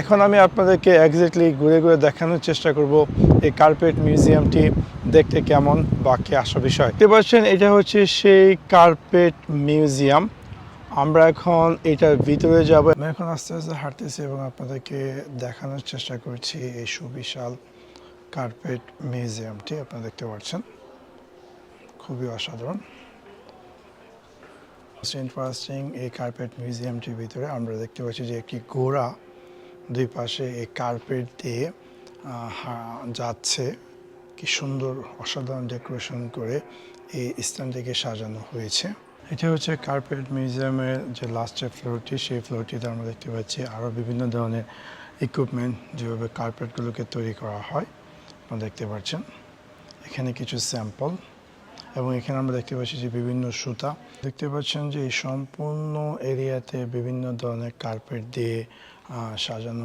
এখন আমি আপনাদেরকে এক্স্যাক্টলি ঘুরে ঘুরে দেখানোর চেষ্টা করব এই কার্পেট মিউজিয়ামটি দেখতে কেমন বা কি আসা বিষয়। দেখতে পাচ্ছেন, এটা হচ্ছে সেই কার্পেট মিউজিয়াম আমরা এখন এটার ভিতরে যাব। আমি এখন আস্তে আস্তে হাঁটতেছি এবং আপনাদেরকে দেখানোর চেষ্টা করছি এই সুবিশাল কার্পেট মিউজিয়ামটি আপনারা দেখতে পাচ্ছেন, খুবই অসাধারণ। ইন্টারেস্টিং এই কার্পেট মিউজিয়ামটির ভিতরে আমরা দেখতে পাচ্ছি যে একটি ঘোড়া দুই পাশে এই কার্পেট দিয়ে যাচ্ছে। কি সুন্দর অসাধারণ ডেকোরেশন করে এই স্থানটিকে সাজানো হয়েছে। এটা হচ্ছে কার্পেট মিউজিয়ামের যে লাস্টের ফ্লোরটি সেই ফ্লোরটিতে আমরা দেখতে পাচ্ছি। আরও বিভিন্ন ধরনের ইকুইপমেন্ট যেভাবে কার্পেটগুলোকে তৈরি করা হয়, আপনারা দেখতে পাচ্ছেন। এখানে কিছু স্যাম্পল এবং এখানে আমরা দেখতে পাচ্ছি যে বিভিন্ন সুতা। দেখতে পাচ্ছেন যে এই সম্পূর্ণ এরিয়াতে বিভিন্ন ধরনের কার্পেট দিয়ে সাজানো